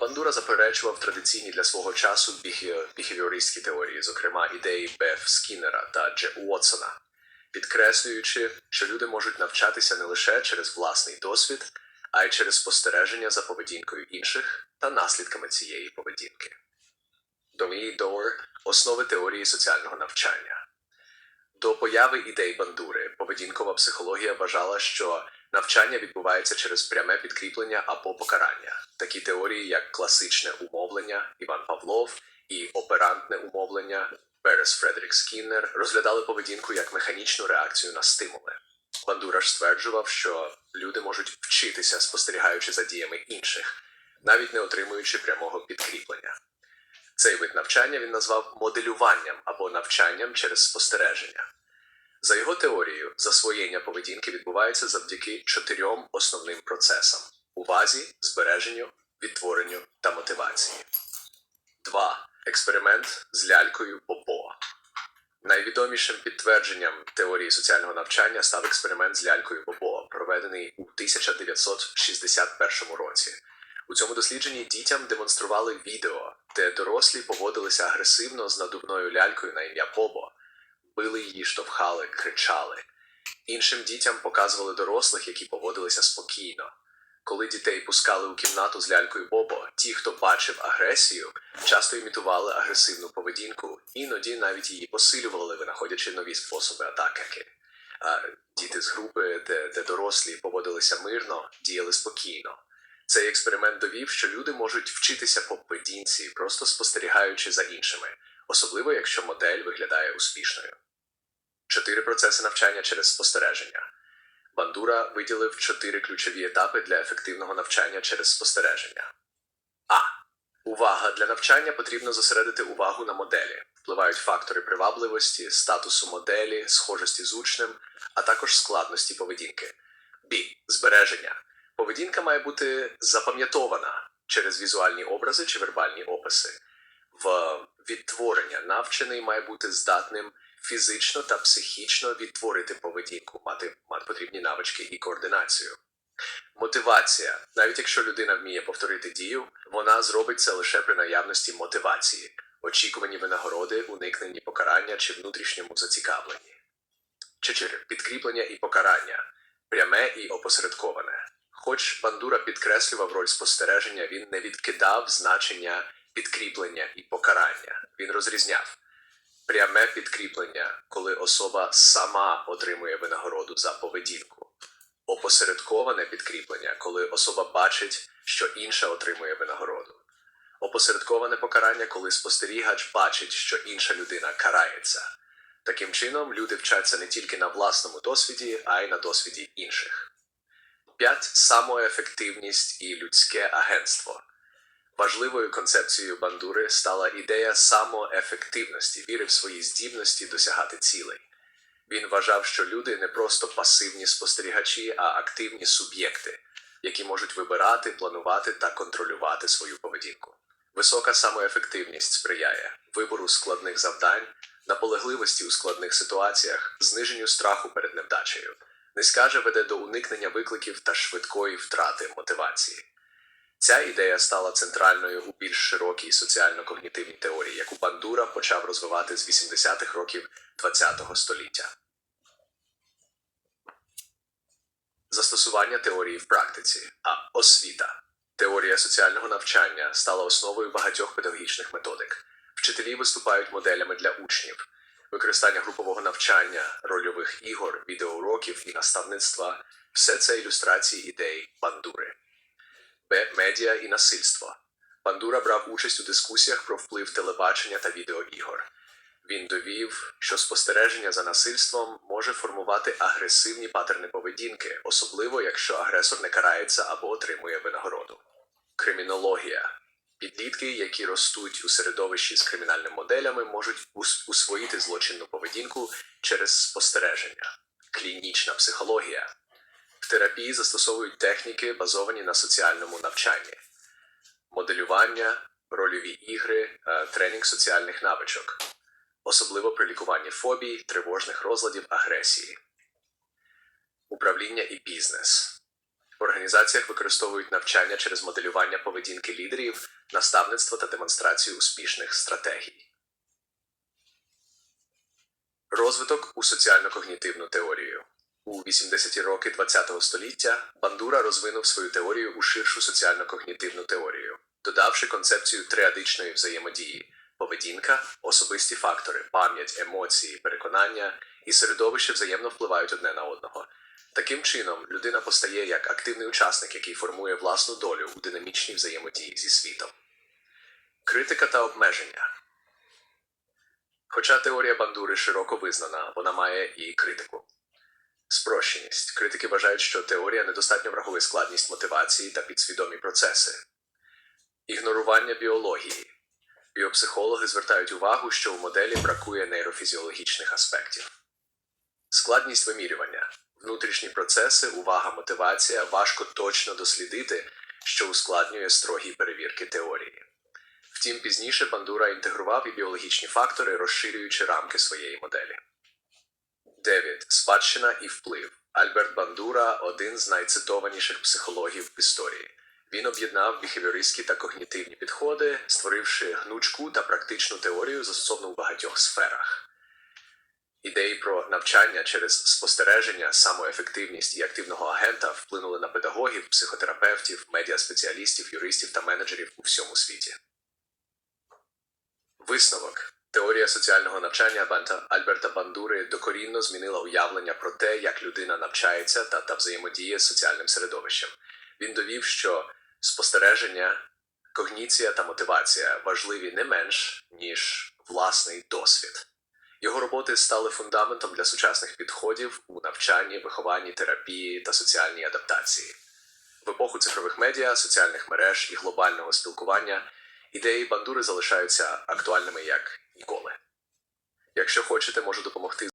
Бандура заперечував традиційні для свого часу біхевіористські теорії, зокрема ідеї Беф Скіннера та Дже Уотсона, підкреслюючи, що люди можуть навчатися не лише через власний досвід, а й через спостереження за поведінкою інших та наслідками цієї поведінки. Домі Дор основи теорії соціального навчання. До появи ідей бандури поведінкова психологія вважала, що навчання відбувається через пряме підкріплення або покарання. Такі теорії, як класичне умовлення Іван Павлов і оперантне умовлення Берес Фредерік Скіннер розглядали поведінку як механічну реакцію на стимули. Бандура ж стверджував, що люди можуть вчитися, спостерігаючи за діями інших, навіть не отримуючи прямого підкріплення. Цей вид навчання він назвав моделюванням або навчанням через спостереження. За його теорією, засвоєння поведінки відбувається завдяки чотирьом основним процесам: увазі, збереженню, відтворенню та мотивації. 2. Експеримент з лялькою Попо. Найвідомішим підтвердженням теорії соціального навчання став експеримент з лялькою Попо, проведений у 1961 році. У цьому дослідженні дітям демонстрували відео, де дорослі поводилися агресивно з надувною лялькою на ім'я Бобо, били її, штовхали, кричали. Іншим дітям показували дорослих, які поводилися спокійно. Коли дітей пускали у кімнату з лялькою Бобо, ті, хто бачив агресію, часто імітували агресивну поведінку, іноді навіть її посилювали, винаходячи нові способи атаки. А діти з групи, де, де дорослі поводилися мирно, діяли спокійно. Цей експеримент довів, що люди можуть вчитися по поведінці, просто спостерігаючи за іншими, особливо якщо модель виглядає успішною. Чотири процеси навчання через спостереження. Бандура виділив чотири ключові етапи для ефективного навчання через спостереження. А. Увага для навчання потрібно зосередити увагу на моделі. Впливають фактори привабливості, статусу моделі, схожості з учнем, а також складності поведінки. Б. Збереження. Поведінка має бути запам'ятована через візуальні образи чи вербальні описи. В відтворення навчений має бути здатним фізично та психічно відтворити поведінку, мати, мати потрібні навички і координацію. Мотивація. Навіть якщо людина вміє повторити дію, вона зробить це лише при наявності мотивації, очікувані винагороди, уникненні покарання чи внутрішньому зацікавленні. 4. Підкріплення і покарання пряме і опосередковане. Хоч Бандура підкреслював роль спостереження, він не відкидав значення підкріплення і покарання. Він розрізняв пряме підкріплення, коли особа сама отримує винагороду за поведінку, опосередковане підкріплення, коли особа бачить, що інша отримує винагороду. Опосередковане покарання, коли спостерігач бачить, що інша людина карається. Таким чином, люди вчаться не тільки на власному досвіді, а й на досвіді інших. 5. Самоефективність і людське агентство. Важливою концепцією бандури стала ідея самоефективності, віри в свої здібності досягати цілей. Він вважав, що люди не просто пасивні спостерігачі, а активні суб'єкти, які можуть вибирати, планувати та контролювати свою поведінку. Висока самоефективність сприяє вибору складних завдань, наполегливості у складних ситуаціях, зниженню страху перед невдачею. Низька же веде до уникнення викликів та швидкої втрати мотивації. Ця ідея стала центральною у більш широкій соціально-когнітивній теорії, яку Бандура почав розвивати з 80-х років ХХ століття. Застосування теорії в практиці. А освіта. Теорія соціального навчання стала основою багатьох педагогічних методик. Вчителі виступають моделями для учнів. Використання групового навчання, рольових ігор, відеоуроків і наставництва все це ілюстрації ідей бандури. Б. Медіа і насильство. Бандура брав участь у дискусіях про вплив телебачення та відеоігор. Він довів, що спостереження за насильством може формувати агресивні патерни поведінки, особливо якщо агресор не карається або отримує винагороду. Кримінологія. Підлітки, які ростуть у середовищі з кримінальними моделями, можуть ус- усвоїти злочинну поведінку через спостереження. Клінічна психологія. Терапії застосовують техніки, базовані на соціальному навчанні, моделювання, рольові ігри, е, тренінг соціальних навичок, особливо при лікуванні фобій, тривожних розладів, агресії, управління і бізнес. В організаціях використовують навчання через моделювання поведінки лідерів, наставництво та демонстрацію успішних стратегій. Розвиток у соціально-когнітивну теорію. У 80-ті роки ХХ століття Бандура розвинув свою теорію у ширшу соціально-когнітивну теорію, додавши концепцію триадичної взаємодії поведінка, особисті фактори, пам'ять, емоції, переконання і середовище взаємно впливають одне на одного. Таким чином, людина постає як активний учасник, який формує власну долю у динамічній взаємодії зі світом. Критика та обмеження. Хоча теорія бандури широко визнана, вона має і критику. Спрощеність. Критики вважають, що теорія недостатньо враховує складність мотивації та підсвідомі процеси. Ігнорування біології. Біопсихологи звертають увагу, що у моделі бракує нейрофізіологічних аспектів. Складність вимірювання. Внутрішні процеси, увага, мотивація важко точно дослідити, що ускладнює строгі перевірки теорії. Втім, пізніше Бандура інтегрував і біологічні фактори, розширюючи рамки своєї моделі. 9. Спадщина і вплив. Альберт Бандура один з найцитованіших психологів в історії. Він об'єднав біхевіористські та когнітивні підходи, створивши гнучку та практичну теорію, застосовану в багатьох сферах. Ідеї про навчання через спостереження, самоефективність і активного агента вплинули на педагогів, психотерапевтів, медіаспеціалістів, юристів та менеджерів у всьому світі. Висновок. Теорія соціального навчання Банта Альберта Бандури докорінно змінила уявлення про те, як людина навчається та, та взаємодіє з соціальним середовищем. Він довів, що спостереження, когніція та мотивація важливі не менш, ніж власний досвід. Його роботи стали фундаментом для сучасних підходів у навчанні, вихованні, терапії та соціальній адаптації. В епоху цифрових медіа, соціальних мереж і глобального спілкування ідеї бандури залишаються актуальними як ніколи. Якщо хочете, можу допомогти